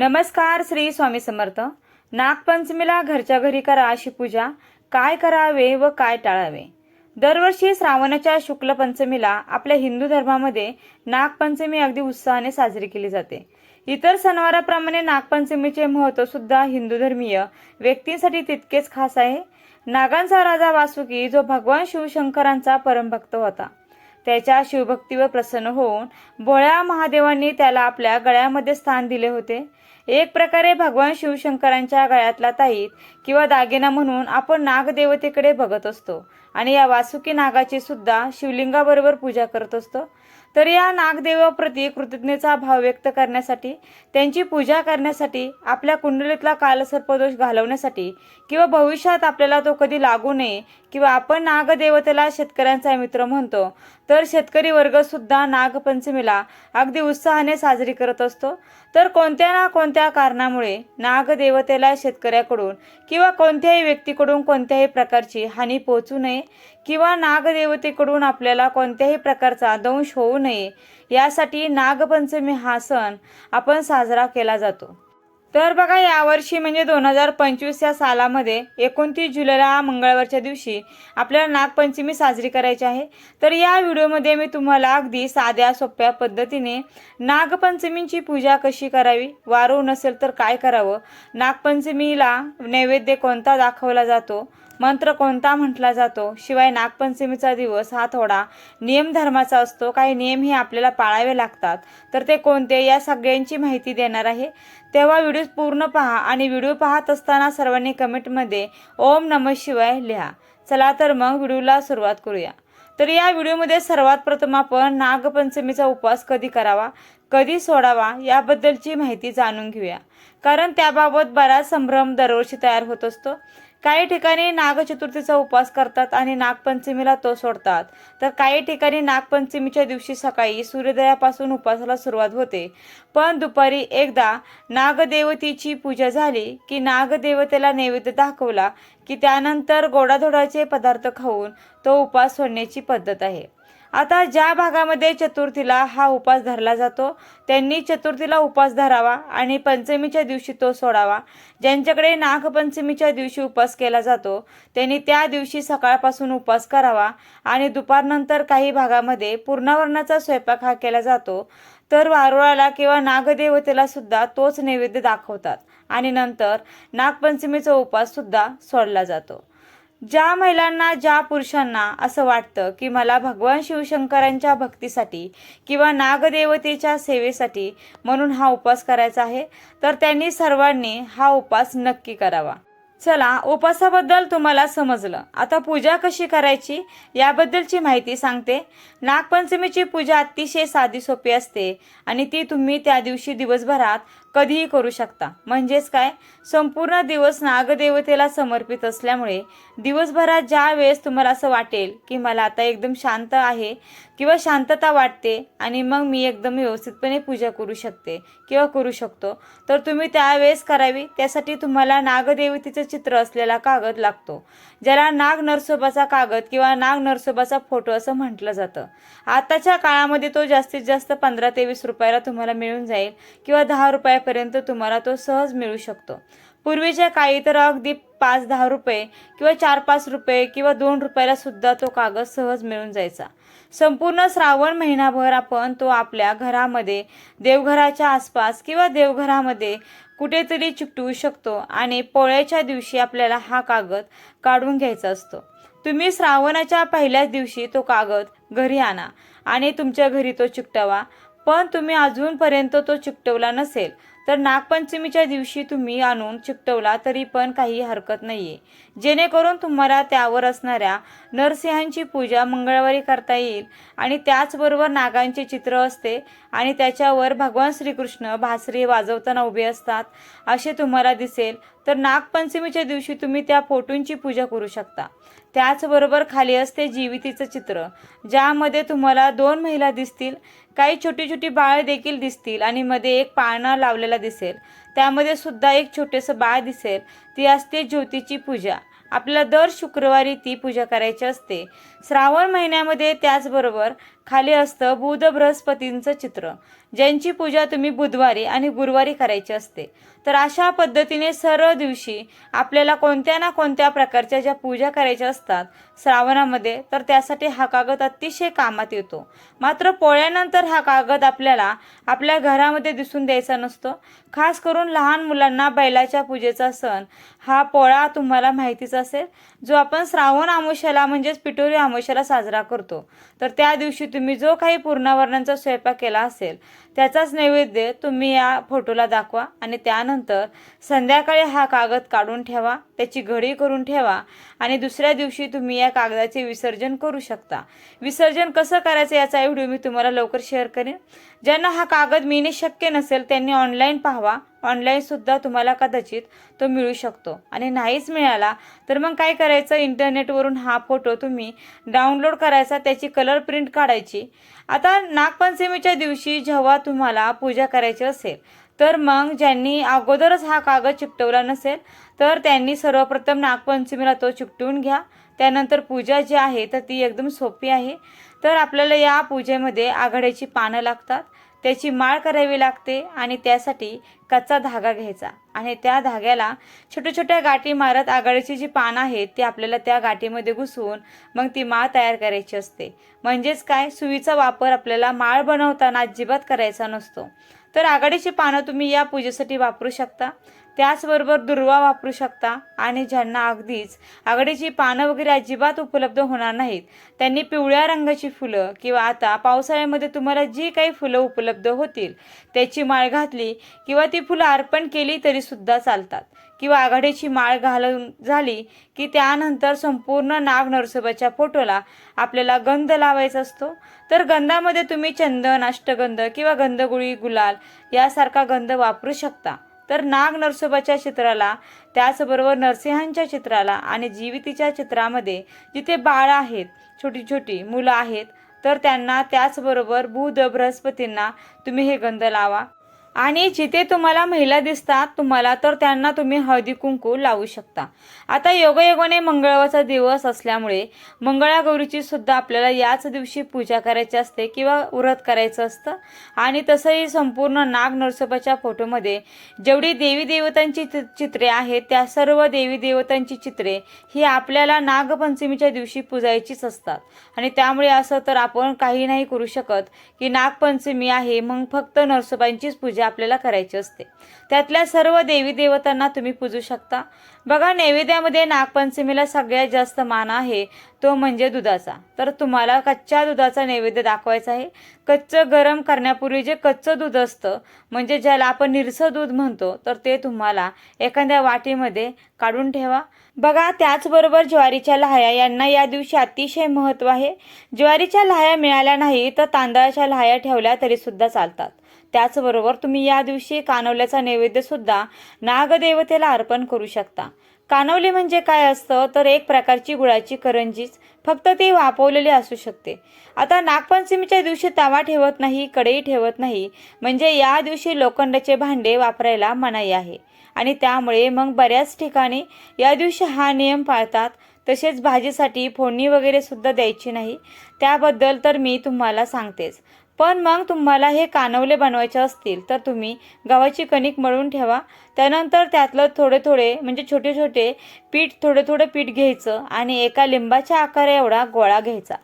नमस्कार श्री स्वामी समर्थ. नागपंचमीला घरच्या घरी करा अशी पूजा. काय करावे व काय टाळावे? दरवर्षी श्रावणाच्या शुक्ल पंचमीला आपल्या हिंदू धर्मामध्ये नागपंचमी अगदी उत्साहाने साजरी केली जाते. इतर सणवाराप्रमाणे नागपंचमीचे महत्त्व सुद्धा हिंदू धर्मीय व्यक्तींसाठी तितकेच खास आहे. नागांचा राजा वासुकी जो भगवान शिवशंकरांचा परमभक्त होता. त्याच्या शिवभक्तीवर प्रसन्न होऊन भोळ्या महादेवांनी त्याला आपल्या गळ्यामध्ये स्थान दिले होते. एक प्रकारे भगवान शिवशंकरांच्या गळ्यातला ताईत किंवा दागिना म्हणून आपण नागदेवतेकडे बघत असतो. आणि या वासुकी नागाची सुद्धा शिवलिंगाबरोबर पूजा करत असतो. तर या नागदेवाप्रती कृतज्ञतेचा भाव व्यक्त करण्यासाठी त्यांची पूजा करण्यासाठी आपल्या कुंडलीतला कालसर्पदोष घालवण्यासाठी किंवा भविष्यात आपल्याला तो कधी लागू नये किंवा आपण नागदेवतेला शेतकऱ्यांचा मित्र म्हणतो तर शेतकरी वर्ग सुद्धा नागपंचमीला अगदी उत्साहाने साजरी करत असतो. तर कोणत्या ना कोणत्या कारणामुळे नागदेवतेला शेतकऱ्याकडून किंवा किंवा कोणत्याही व्यक्तीकडून कोणत्याही प्रकारची हानी पोहोचू नये किंवा नागदेवतेकडून आपल्याला कोणत्याही प्रकारचा दंश होऊ नये यासाठी नागपंचमी हा सण आपण साजरा केला जातो. तर बघा यावर्षी म्हणजे दोन हजार पंचवीस या सालामध्ये एकोणतीस जुलैला मंगळवारच्या दिवशी आपल्याला नागपंचमी साजरी करायची आहे. तर या व्हिडिओमध्ये मी तुम्हाला अगदी साध्या सोप्या पद्धतीने नागपंचमींची पूजा कशी करावी वारू नसेल तर काय करावं नागपंचमीला नैवेद्य कोणता दाखवला जातो मंत्र कोणता म्हटला जातो? शिवाय नागपंचमीचा दिवस हा थोडा नियम धर्माचा असतो. काही नियम हे आपल्याला पाळावे लागतात. तर ते कोणते? या सगळ्यांची माहिती देणार आहे. तेव्हा व्हिडिओ पूर्ण पहा आणि व्हिडिओ पाहत असताना सर्वांनी कमेंटमध्ये ओम नम शिवाय लिहा. चला तर मग व्हिडिओला सुरुवात करूया. तर या व्हिडिओमध्ये सर्वात प्रथम आपण नागपंचमीचा उपवास कधी करावा कधी सोडावा याबद्दलची माहिती जाणून घेऊया. कारण त्याबाबत बराच संभ्रम दरवर्षी तयार होत असतो. काही ठिकाणी नागचतुर्थीचा उपवास करतात आणि नागपंचमीला तो सोडतात. तर काही ठिकाणी नागपंचमीच्या दिवशी सकाळी सूर्योदयापासून उपवासाला सुरुवात होते. पण दुपारी एकदा नागदेवतेची पूजा झाली की नागदेवतेला नैवेद्य दाखवला की त्यानंतर गोडाधोडाचे पदार्थ खाऊन तो उपवास सोडण्याची पद्धत आहे. आता ज्या भागामध्ये चतुर्थीला हा उपास धरला जातो त्यांनी चतुर्थीला उपास धरावा आणि पंचमीच्या दिवशी तो सोडावा. ज्यांच्याकडे नागपंचमीच्या दिवशी उपास केला जातो त्यांनी त्या दिवशी सकाळपासून उपास करावा आणि दुपारनंतर काही भागामध्ये पूर्णावरणाचा स्वयंपाक हा केला जातो. तर वारुळाला किंवा नागदेवतेला सुद्धा तोच नैवेद्य दाखवतात. आणि नंतर नागपंचमीचा उपास सुद्धा सोडला जातो. ज्या महिलांना ज्या पुरुषांना असं वाटतं की मला भगवान शिवशंकरांच्या भक्तीसाठी किंवा नागदेवतेच्या सेवेसाठी म्हणून हा उपवास करायचा आहे तर त्यांनी सर्वांनी हा उपवास नक्की करावा. चला उपासाबद्दल तुम्हाला समजलं. आता पूजा कशी करायची याबद्दलची माहिती सांगते. नागपंचमीची पूजा अतिशय साधी सोपी असते आणि ती तुम्ही त्या दिवशी दिवसभरात कधीही करू शकता. म्हणजेच काय? संपूर्ण दिवस नागदेवतेला समर्पित असल्यामुळे दिवसभरात ज्या वेळेस तुम्हाला असं वाटेल की मला आता एकदम शांत आहे किंवा शांतता वाटते आणि मग मी एकदम व्यवस्थितपणे पूजा करू शकते किंवा करू शकतो तर तुम्ही त्यावेळेस करावी. त्यासाठी तुम्हाला नागदेवतेचं चित्र असलेला कागद लागतो ज्याला नाग नरसोबाचा कागद किंवा नाग नरसोबाचा फोटो असं म्हटलं जातं. आताच्या काळामध्ये तो जास्तीत जास्त पंधरा ते वीस रुपयाला तुम्हाला मिळून जाईल किंवा दहा रुपया रुपयापर्यंत तुम्हाला तो सहज मिळू शकतो. पूर्वीच्या काळी तर अगदी पाच दहा रुपये किंवा चार पाच रुपये किंवा दोन रुपयाला सुद्धा तो कागद सहज मिळून जायचा. संपूर्ण श्रावण महिनाभर आपण तो आपल्या घरामध्ये देवघराच्या आसपास किंवा देवघरामध्ये कुठेतरी चिकटवू शकतो आणि पोळ्याच्या दिवशी आपल्याला हा कागद काढून घ्यायचा असतो. तुम्ही श्रावणाच्या पहिल्याच दिवशी तो कागद घरी आणा आणि तुमच्या घरी तो चिकटवा पण तुम्ही अजूनपर्यंत तो चिकटवला नसेल तर नागपंचमीच्या दिवशी तुम्ही आणून चिकटवला तरी पण काही हरकत नाही आहे जेणेकरून तुम्हाला त्यावर असणाऱ्या नरसिंहांची पूजा मंगळवारी करता येईल आणि त्याचबरोबर नागांचे चित्र असते. आणि त्याच्यावर भगवान श्रीकृष्ण भासरी वाजवताना उभे असतात. असे तुम्हाला दिसेल. तर नागपंचमीच्या दिवशी तुम्ही त्या फोटोंची पूजा करू शकता. त्याचबरोबर खाली असते जीवितीचं चित्र. ज्यामध्ये तुम्हाला दोन महिला दिसतील. काही छोटी छोटी बाळ देखील दिसतील आणि मध्ये एक पाळणा लावलेला दिसेल. त्यामध्ये सुद्धा एक छोटेसं बाळ दिसेल. ती असते ज्योतीची पूजा. आपल्याला दर शुक्रवारी ती पूजा करायची असते. श्रावण महिन्यामध्ये त्याचबरोबर खाली असतं बुध बृहस्पतींचं चित्र. ज्यांची पूजा तुम्ही बुधवारी आणि गुरुवारी करायची असते. तर अशा पद्धतीने सर्व दिवशी आपल्याला कोणत्या ना कोणत्या प्रकारच्या ज्या पूजा करायच्या असतात श्रावणामध्ये तर त्यासाठी हा कागद अतिशय कामात येतो. मात्र पोळ्यानंतर हा कागद आपल्याला आपल्या घरामध्ये दिसून द्यायचा नसतो. खास करून लहान मुलांना बैलाच्या पूजेचा सण हा पोळा तुम्हाला माहितीच असेल. जो आपण श्रावण आमुष्याला म्हणजेच पिठोरी आमुष्याला साजरा करतो. तर त्या दिवशी तुम्ही जो काही पूर्णावरणांचा स्वयंपाक केला असेल त्याचाच नैवेद्य तुम्ही या फोटोला दाखवा आणि त्यानंतर संध्याकाळी हा कागद काढून ठेवा त्याची घडी करून ठेवा आणि दुसऱ्या दिवशी तुम्ही या कागदाचे विसर्जन करू शकता. विसर्जन कसं करायचं याचा व्हिडिओ मी तुम्हाला लवकर शेअर करेन. ज्यांना हा कागद मिळणे शक्य नसेल त्यांनी ऑनलाईन पाहावा. ऑनलाईन सुद्धा तुम्हाला कदाचित तो मिळू शकतो. आणि नाहीच मिळाला तर मग काय करायचं? इंटरनेटवरून हा फोटो तुम्ही डाउनलोड करायचा त्याची कलर प्रिंट काढायची. आता नागपंचमीच्या दिवशी जेव्हा तुम्हाला पूजा करायची असेल तर मग ज्यांनी अगोदरच हा कागद चिकटवला नसेल तर त्यांनी सर्वप्रथम नागपंचमीला तो चिकटवून घ्या. त्यानंतर पूजा जी आहे तर ती एकदम सोपी आहे. तर आपल्याला या पूजेमध्ये आघाड्याची पानं लागतात त्याची माळ करावी लागते आणि त्यासाठी कच्चा धागा घ्यायचा. आणि त्या धाग्याला छोट्या छोट्या गाठी मारत आघाडीची जी पानं आहेत ती आपल्याला त्या गाठीमध्ये घुसवून मग ती माळ तयार करायची असते. म्हणजेच काय? सुईचा वापर आपल्याला माळ बनवताना अजिबात करायचा नसतो. तर आघाडीची पानं तुम्ही या पूजेसाठी वापरू शकता. त्याचबरोबर दुर्वा वापरू शकता आणि ज्यांना अगदीच आघाडीची पानं वगैरे अजिबात उपलब्ध होणार नाहीत. त्यांनी पिवळ्या रंगाची फुलं किंवा आता पावसाळ्यामध्ये तुम्हाला जी काही फुलं उपलब्ध होतील त्याची माळ घातली किंवा ती फुलं अर्पण केली तरीसुद्धा चालतात. किंवा आघाडीची माळ घालून झाली की त्यानंतर संपूर्ण नाग नरसोबाच्या फोटोला आपल्याला गंध लावायचा असतो. तर गंधामध्ये तुम्ही चंदन अष्टगंध किंवा गंधगुळी गुलाल यासारखा गंध वापरू शकता. तर नाग नरसोबाच्या चित्राला त्याचबरोबर नरसिंहांच्या चित्राला आणि जीवितीच्या चित्रामध्ये जिथे बाळ आहेत छोटी छोटी मुलं आहेत तर त्यांना त्याचबरोबर बुध बृहस्पतींना तुम्ही हे गंध लावा. आणि जिथे तुम्हाला महिला दिसतात तुम्हाला तर त्यांना तुम्ही हळदी कुंकू लावू शकता. आता योगयोगाने मंगळवारचा दिवस असल्यामुळे मंगळागौरीची सुद्धा आपल्याला याच दिवशी पूजा करायची असते किंवा व्रत करायचं असतं. आणि तसंही संपूर्ण नाग नरसोबाच्या फोटोमध्ये जेवढी देवी देवतांची चित्रे आहेत त्या सर्व देवी देवतांची चित्रे ही आपल्याला नागपंचमीच्या दिवशी पूजायचीच असतात. आणि त्यामुळे असं तर आपण काही नाही करू शकत की नागपंचमी आहे मग फक्त नरसोबांचीच पूजा आपल्याला करायची असते. त्यातल्या सर्व देवी देवतांना तुम्ही पूजू शकता. बघा नैवेद्यामध्ये नागपंचमीला सगळ्यात जास्त मान आहे तो म्हणजे दुधाचा. तर तुम्हाला कच्च्या दुधाचा नैवेद्य दाखवायचा आहे. कच्चं गरम करण्यापूर्वी जे कच्चं दूध असतं म्हणजे ज्याला आपण निरसं दूध म्हणतो तर ते तुम्हाला एखाद्या वाटीमध्ये काढून ठेवा. बघा त्याचबरोबर ज्वारीच्या लहाया यांना या दिवशी अतिशय महत्त्व आहे. ज्वारीच्या लहाया मिळाल्या नाही तर तांदळाच्या लहाया ठेवल्या तरी सुद्धा चालतात. त्याचबरोबर तुम्ही या दिवशी कानवल्याचा नैवेद्य सुद्धा नागदेवतेला अर्पण करू शकता. कानवली म्हणजे काय असतं? तर एक प्रकारची गुळाची करंजीच. फक्त ती वापवलेली असू शकते. आता नागपंचमीच्या दिवशी तवा ठेवत नाही कढई ठेवत नाही. म्हणजे या दिवशी लोखंडाचे भांडे वापरायला मनाई आहे. आणि त्यामुळे मग बऱ्याच ठिकाणी या दिवशी हा नियम पाळतात. तसेच भाजीसाठी फोडणी वगैरे सुद्धा द्यायची नाही. त्याबद्दल तर मी तुम्हाला सांगतेच. पण मग तुम्हाला हे कानवले बनवायचे असतील तर तुम्ही गव्हाची कणिक मळून ठेवा. त्यानंतर त्यातलं थोडे थोडे म्हणजे छोटे छोटे पीठ थोडे थोडं पीठ घ्यायचं आणि एका लिंबाच्या आकारा एवढा गोळा घ्यायचा.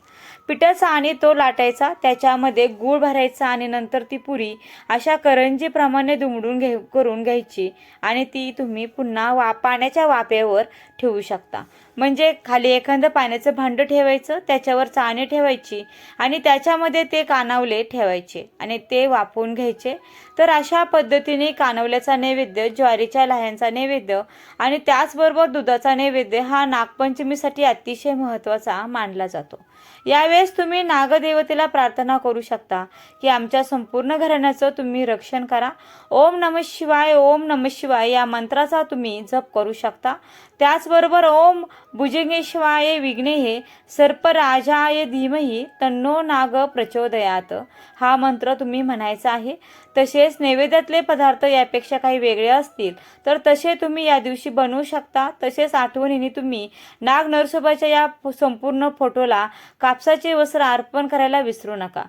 पिठाचा आणि तो लाटायचा त्याच्यामध्ये गूळ भरायचा आणि नंतर ती पुरी अशा करंजीप्रमाणे दुमडून घे करून घ्यायची आणि ती तुम्ही पुन्हा वा पाण्याच्या वाफेवर ठेवू शकता. म्हणजे खाली एखादं पाण्याचं भांडं ठेवायचं त्याच्यावर चाणे ठेवायची आणि त्याच्यामध्ये ते कानावले ठेवायचे आणि ते वापरून घ्यायचे. तर अशा पद्धतीने कानवल्याचा नैवेद्य ज्वारीच्या लह्यांचा नैवेद्य आणि त्याचबरोबर दुधाचा नैवेद्य हा नागपंचमीसाठी अतिशय महत्त्वाचा मानला जातो. यावेळेस तुम्ही नागदेवतेला प्रार्थना करू शकता की आमच्या संपूर्ण घराण्याचं तुम्ही रक्षण करा. ओम नम शिवाय ओम नम शिवाय या मंत्राचा तुम्ही जप करू शकता. त्याचबरोबर ओम भुजंगेश्वाय विघ्नेहे सर्पराजाय धीमही तन्नो नाग प्रचोदयात. हा मंत्र तुम्ही म्हणायचा आहे. तसेच नैवेद्यातले पदार्थ यापेक्षा काही वेगळे असतील तर तसे तुम्ही या दिवशी बनवू शकता. तसेच आठवणीने तुम्ही नाग नरसोबाच्या या संपूर्ण फोटोला का कापसाचे वस्त्र अर्पण करायला विसरू नका.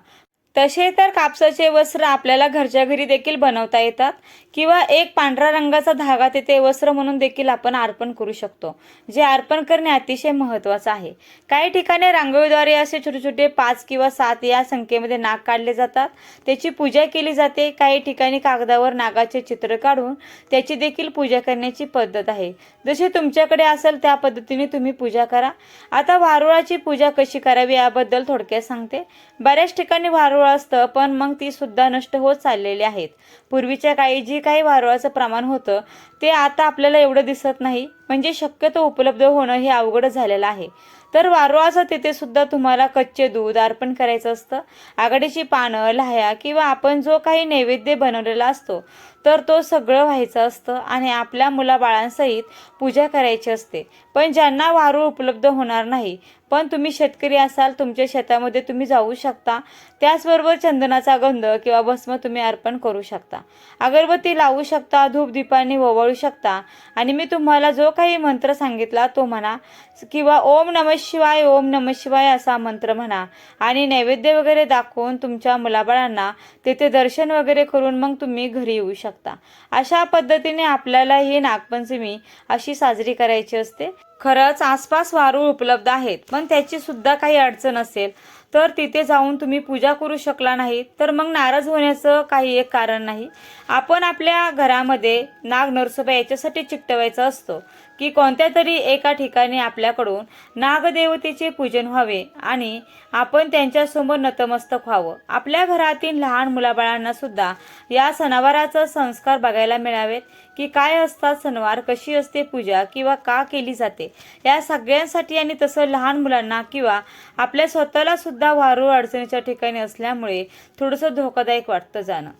तसे तर कापसाचे वस्त्र आपल्याला घरच्या घरी देखील बनवता येतात. किंवा एक पांढरा रंगाचा धागा तिथे वस्त्र म्हणून देखील आपण अर्पण करू शकतो जे अर्पण करणे अतिशय महत्त्वाचं आहे. काही ठिकाणी रांगोळीद्वारे असे छोटे छोटे पाच किंवा सात या संख्येमध्ये नाग काढले जातात. त्याची पूजा केली जाते. काही ठिकाणी कागदावर नागाचे चित्र काढून त्याची देखील पूजा करण्याची पद्धत आहे. जशी तुमच्याकडे असेल त्या पद्धतीने तुम्ही पूजा करा. आता वारुळाची पूजा कशी करावी याबद्दल थोडक्यात सांगते. बऱ्याच ठिकाणी वारुळ असतं पण मग ती सुद्धा नष्ट होत चाललेली आहेत. पूर्वीच्या काळी जी काही वारुळाचं प्रमाण होतं ते आता आपल्याला एवढं दिसत नाही. म्हणजे शक्यतो उपलब्ध होणं हे अवघड झालेलं आहे. तर वारुळाचं तिथे सुद्धा तुम्हाला कच्चे दूध अर्पण करायचं असतं. आघाडीची पानं लाह्या किंवा आपण जो काही नैवेद्य बनवलेला असतो तर तो सगळं व्हायचं असतं आणि आपल्या मुलाबाळांसहित पूजा करायची असते. पण ज्यांना वारूळ उपलब्ध होणार नाही पण तुम्ही शेतकरी असाल तुमच्या शेतामध्ये तुम्ही जाऊ शकता. त्याचबरोबर चंदनाचा गंध किंवा भस्म तुम्ही अर्पण करू शकता. अगरबत्ती लावू शकता धूप दीपांनी ओवाळू शकता. आणि मी तुम्हाला जो काही मंत्र सांगितला तो म्हणा किंवा ओम नम शिवाय ओम नम शिवाय असा मंत्र म्हणा. आणि नैवेद्य वगैरे दाखवून तुमच्या मुलाबाळांना तिथे दर्शन वगैरे करून मग तुम्ही घरी येऊ शकता. अशा पद्धतीने आपल्याला ही नागपंचमी अशी साजरी करायची असते. खरंच आसपास वारूळ उपलब्ध आहेत. पण त्याची सुद्धा काही अडचण असेल. तर तिथे जाऊन तुम्ही पूजा करू शकला नाही तर मग नाराज होण्याचं काही एक कारण नाही. आपण आपल्या घरामध्ये नाग नरसोबा याच्यासाठी चिकटवायचा असतो. की कोणत्या तरी एका ठिकाणी आपल्याकडून नागदेवतेचे पूजन व्हावे आणि आपण त्यांच्यासमोर नतमस्तक व्हावं. आपल्या घरातील लहान मुलाबाळांना सुद्धा या सणावाराचा संस्कार बघायला मिळावेत की काय असतात सणवार कशी असते पूजा किंवा का केली जाते. या सगळ्यांसाठी आणि तसं लहान मुलांना किंवा आपल्या स्वतःला सुद्धा वारू अडचणीच्या ठिकाणी असल्यामुळे थोडंसं धोकादायक वाटतं जाणं.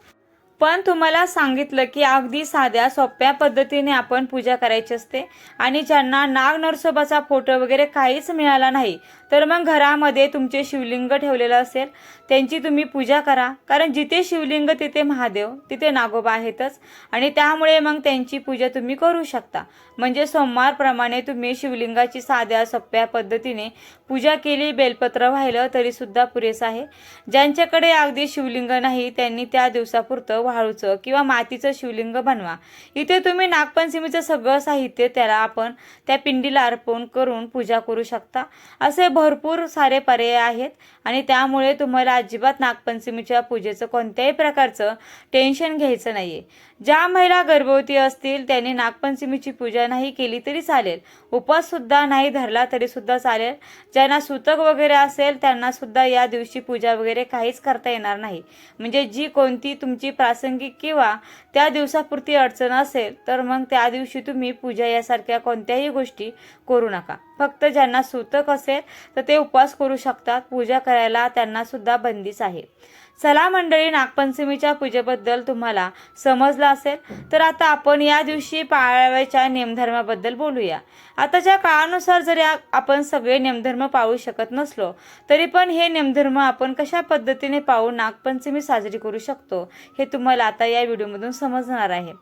पण तुम्हाला सांगितलं की अगदी साध्या सोप्या पद्धतीने आपण पूजा करायची असते. आणि ज्यांना नाग नरसोबाचा फोटो वगैरे काहीच मिळाला नाही तर मग घरामध्ये तुमचे शिवलिंग ठेवलेलं असेल. त्यांची तुम्ही पूजा करा. कारण जिथे शिवलिंग तिथे महादेव तिथे नागोबा आहेतच. आणि त्यामुळे मग त्यांची पूजा तुम्ही करू शकता. म्हणजे सोमवारप्रमाणे तुम्ही शिवलिंगाची साध्या सोप्या पद्धतीने पूजा केली बेलपत्र वाहिलं तरीसुद्धा पुरेसं आहे. ज्यांच्याकडे अगदी शिवलिंग नाही त्यांनी त्या दिवसापुरतं वाळूचं किंवा मातीचं शिवलिंग बनवा. इथे तुम्ही नागपंचमीचं सगळं साहित्य त्याला आपण त्या पिंडीला अर्पण करून पूजा करू शकता. असे भरपूर सारे पर्याय आहेत आणि त्यामुळे तुम्हाला अजिबात नागपंचमीच्या पूजेचं कोणत्याही प्रकारचं टेन्शन घ्यायचं नाही ज्या महिला गर्भवती असतील त्यांनी नागपंचमीची पूजा नाही केली तरी चालेल. उपाससुद्धा नाही धरला तरीसुद्धा चालेल. ज्यांना सुतक वगैरे असेल त्यांनासुद्धा या दिवशी पूजा वगैरे काहीच करता येणार नाही. म्हणजे जी कोणती तुमची प्रासंगिक किंवा त्या दिवसापुरती अडचण असेल तर मग त्या दिवशी तुम्ही पूजा यासारख्या कोणत्याही गोष्टी करू नका. फक्त ज्यांना सूतक असेल तर ते उपवास करू शकतात. पूजा करायला त्यांना सुद्धा बंदीच आहे. चला मंडळी नागपंचमीच्या पूजेबद्दल तुम्हाला समजलं असेल तर आता आपण या दिवशी पाळाव्याच्या नियमधर्माबद्दल बोलूया. आताच्या काळानुसार जरी आपण सगळे नियमधर्म पाळू शकत नसलो तरी पण हे नियमधर्म आपण कशा पद्धतीने पाळून नागपंचमी साजरी करू शकतो हे तुम्हाला आता या व्हिडिओमधून समजणार आहे.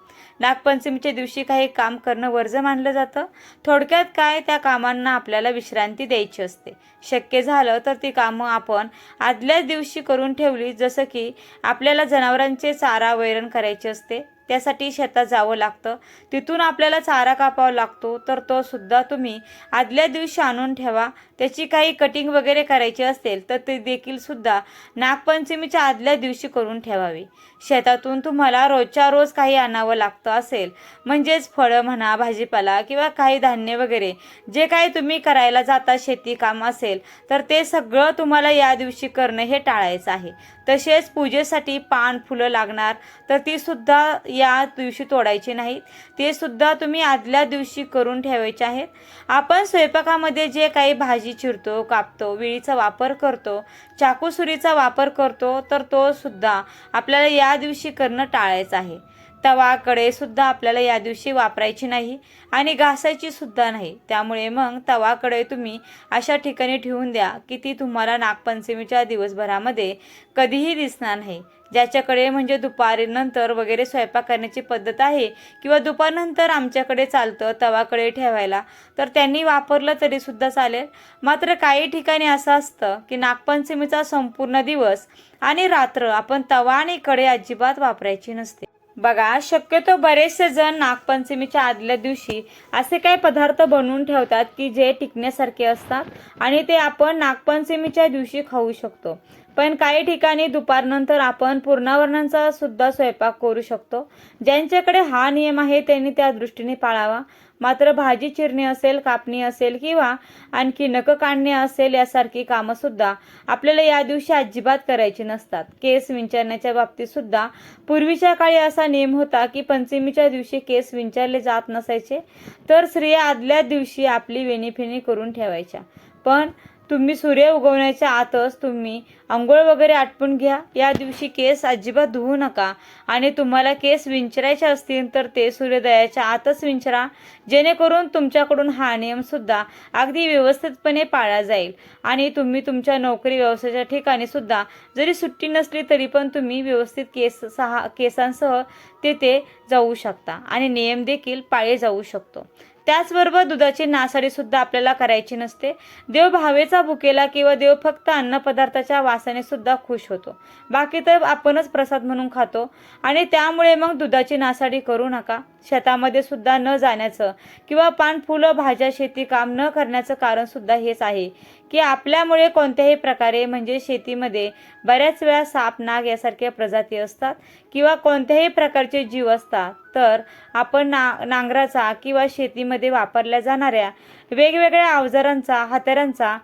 नागपंचमीच्या दिवशी काही काम करणं वर्ज मानलं जातं. थोडक्यात काय त्या कामांना आपल्याला विश्रांती द्यायची असते. शक्य झालं तर ती कामं आपण आदल्याच दिवशी करून ठेवली जसं की आपल्याला जनावरांचे चारा वैरण करायचे असते. त्यासाठी शेतात जावं लागतं. तिथून आपल्याला चारा कापावा लागतो तर तो सुद्धा तुम्ही आदल्या दिवशी आणून ठेवा. त्याची काही कटिंग वगैरे करायची असेल तर ते देखील सुद्धा नागपंचमीच्या आदल्या दिवशी करून ठेवावी. शेतातून तुम्हाला रोजच्या रोज काही आणावं लागतं असेल म्हणजेच फळं म्हणा भाजीपाला किंवा काही धान्य वगैरे जे काही तुम्ही करायला जाता शेती काम असेल तर ते सगळं तुम्हाला या दिवशी करणं हे टाळायचं आहे. तसेच पूजेसाठी पान फुलं लागणार तर ती सुद्धा या दिवशी तोडायची नाहीत. ते सुद्धा तुम्ही आदल्या दिवशी करून ठेवायचे आहेत. आपण स्वयंपाकामध्ये जे काही भाजी चिरतो कापतो विळीचा वापर करतो चाकूसुरीचा वापर करतो तर तो सुद्धा आपल्याला या दिवशी करणं टाळायचं आहे. तवा सुद्धा आपल्याला या दिवशी वापरायची नाही आणि घासायची सुद्धा नाही. त्यामुळे मग तवा तुम्ही अशा ठिकाणी ठेवून द्या की ती तुम्हाला नागपंचमीच्या दिवसभरामध्ये कधीही दिसणार नाही. ज्याच्याकडे म्हणजे दुपारी नंतर वगैरे स्वयंपाक करण्याची पद्धत आहे किंवा दुपारनंतर आमच्याकडे चालतं तवाकडे ठेवायला तर त्यांनी वापरलं तरीसुद्धा चालेल. मात्र काही ठिकाणी असं असतं की नागपंचमीचा संपूर्ण दिवस आणि रात्र आपण तवा आणि कडे अजिबात वापरायची नसते. बघा शक्यतो बरेचसे जण नागपंचमीच्या आदल्या दिवशी असे काही पदार्थ बनवून ठेवतात की जे टिकण्यासारखे असतात आणि ते आपण नागपंचमीच्या दिवशी खाऊ शकतो. पण काही ठिकाणी दुपारनंतर आपण पूर्णावरणांचा सुद्धा स्वयंपाक करू शकतो. ज्यांच्याकडे हा नियम आहे त्यांनी त्या दृष्टीने पाळावा. मात्र भाजी चिरणे असेल कापणी असेल किंवा आणखी नख काढणे असेल यासारखी कामं सुद्धा आपल्याला या दिवशी अजिबात करायची नसतात. केस विंचरण्याच्या बाबतीत सुद्धा पूर्वीच्या काळी असा नियम होता की पंचमीच्या दिवशी केस विंचरले जात नसायचे तर स्त्रिया आदल्या दिवशी आपली वेणीफेणी करून ठेवायच्या. पण तुम्ही सूर्य उगवण्याच्या आतच तुम्ही आंघोळ वगैरे आटपून घ्या. या दिवशी केस अजिबात धुवू नका. आणि तुम्हाला केस विंचरायचे असतील तर ते सूर्योदयाच्या आतच विंचरा. जेणेकरून तुमच्याकडून हा नियमसुद्धा अगदी व्यवस्थितपणे पाळला जाईल. आणि तुम्ही तुमच्या नोकरी व्यवसायाच्या ठिकाणी सुद्धा जरी सुट्टी नसली तरी पण तुम्ही व्यवस्थित केस सहा केसांसह तेथे जाऊ शकता. आणि नियम देखील पाळे जाऊ शकतो. त्याचबरोबर दुधाची नासाडी सुद्धा आपल्याला करायची नसते. देव भावेचा भुकेला किंवा देव फक्त अन्नपदार्थाच्या वासाने सुद्धा खुश होतो. बाकी तर आपणच प्रसाद म्हणून खातो. आणि त्यामुळे मग दुधाची नासाडी करू नका. शेतामध्ये सुद्धा न जाण्याचं किंवा पान फुलं भाज्या शेती काम न करण्याचं कारण सुद्धा हेच आहे की आपल्यामुळे कोणत्याही प्रकारे म्हणजे शेतीमध्ये बऱ्याच वेळा साप नाग यासारख्या प्रजाती असतात किंवा कोणत्याही प्रकारचे जीव असतात. तर आपण ना नांगराचा किंवा शेतीमध्ये वापरल्या जाणाऱ्या वेगवेगळ्या अवजारांचा हत्यारांचा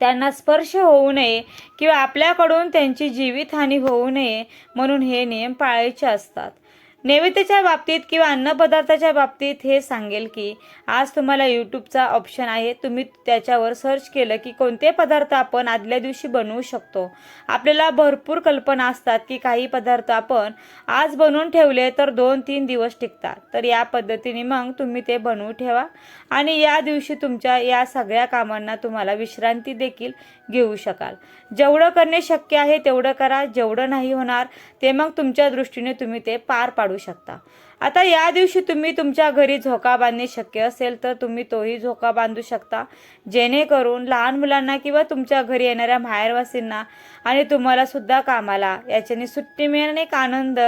त्यांना स्पर्श होऊ नये किंवा आपल्याकडून त्यांची जीवितहानी होऊ नये म्हणून हे नियम पाळायचे असतात. नैवेद्याच्या बाबतीत किंवा अन्नपदार्थाच्या बाबतीत हे सांगेल की आज तुम्हाला यूट्यूबचा ऑप्शन आहे. तुम्ही त्याच्यावर सर्च केलं की कोणते पदार्थ आपण आदल्या दिवशी बनवू शकतो. आपल्याला भरपूर कल्पना असतात की काही पदार्थ आपण आज बनवून ठेवले तर दोन तीन दिवस टिकतात. तर या पद्धतीने मग तुम्ही ते बनवू ठेवा. आणि या दिवशी तुमच्या या सगळ्या कामांना तुम्हाला विश्रांती देखील घेऊ शकाल. जेवढं करणे शक्य आहे तेवढं करा जेवढं नाही होणार ते मग तुमच्या दृष्टीने तुम्ही ते पार पाडू शकता. आता या दिवशी तुम्ही तुमच्या घरी झोका बांधणे शक्य असेल तर तुम्ही तोही झोका बांधू शकता. जेणेकरून लहान मुलांना किंवा तुमच्या घरी येणाऱ्या माहेरवासींना आणि तुम्हाला सुद्धा कामाला याच्याने सुट्टी मिळणे एक आनंद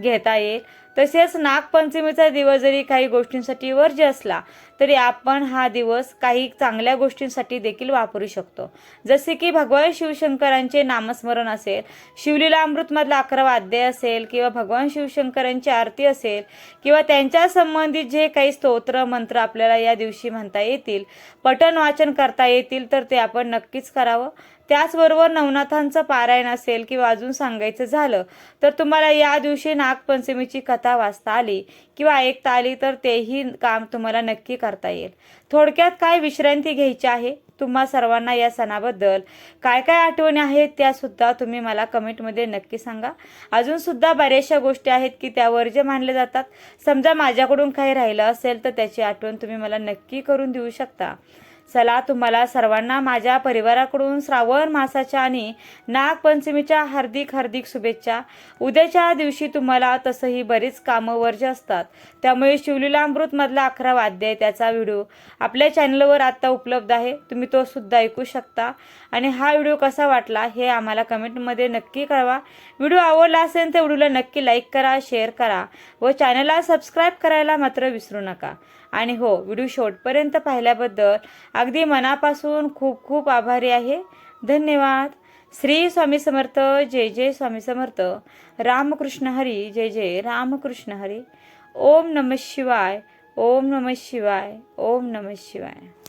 घेता येईल. तसेच नागपंचमीचा दिवस जरी काही गोष्टींसाठी वर्ज्य असला तरी आपण हा दिवस काही चांगल्या गोष्टींसाठी देखील वापरू शकतो. जसे की भगवान शिवशंकरांचे नामस्मरण असेल शिवलीला अमृतमधला अकरावा अध्याय असेल किंवा भगवान शिवशंकरांची आरती असेल किंवा त्यांच्या संबंधित जे काही स्तोत्र मंत्र आपल्याला या दिवशी म्हणता येतील पठण वाचन करता येतील तर ते आपण नक्कीच करावं. त्याचबरोबर नवनाथांचं पारायण असेल किंवा अजून सांगायचं झालं तर तुम्हाला या दिवशी नागपंचमीची कथा वाचता आली किंवा ऐकता आली तर तेही काम तुम्हाला नक्की करता येईल. थोडक्यात काय विश्रांती घ्यायची आहे? तुम्हा सर्वांना या सणाबद्दल काय काय आठवणी आहेत त्या सुद्धा तुम्ही मला कमेंटमध्ये नक्की सांगा. अजून सुद्धा बऱ्याचशा गोष्टी आहेत की त्यावर जे मानले जातात. समजा माझ्याकडून काही राहिलं असेल तर त्याची आठवण तुम्ही मला नक्की करून देऊ शकता. चला तुम्हाला सर्वांना माझ्या परिवाराकडून श्रावण मासाच्या आणि नागपंचमीच्या हार्दिक हार्दिक शुभेच्छा. उद्याच्या दिवशी तुम्हाला तसंही बरीच कामं वर्ज असतात. त्यामुळे शिवलीला अमृतमधला अकरावा अध्याय त्याचा व्हिडिओ आपल्या चॅनलवर आत्ता उपलब्ध आहे. तुम्ही तो सुद्धा ऐकू शकता. आणि हा व्हिडिओ कसा वाटला हे आम्हाला कमेंटमध्ये नक्की कळवा. व्हिडिओ आवडला असेल तर व्हिडिओला नक्की लाईक करा शेअर करा व चॅनलला सबस्क्राईब करायला मात्र विसरू नका. आणि हो व्हिडिओ शेवटपर्यंत पाहिल्याबद्दल अगदी मनापासून खूप खूप आभारी आहे. धन्यवाद. श्री स्वामी समर्थ जय जय स्वामी समर्थ. रामकृष्ण हरी जय जय रामकृष्ण हरी. ओम नम शिवाय ओम नम शिवाय ओम नम शिवाय.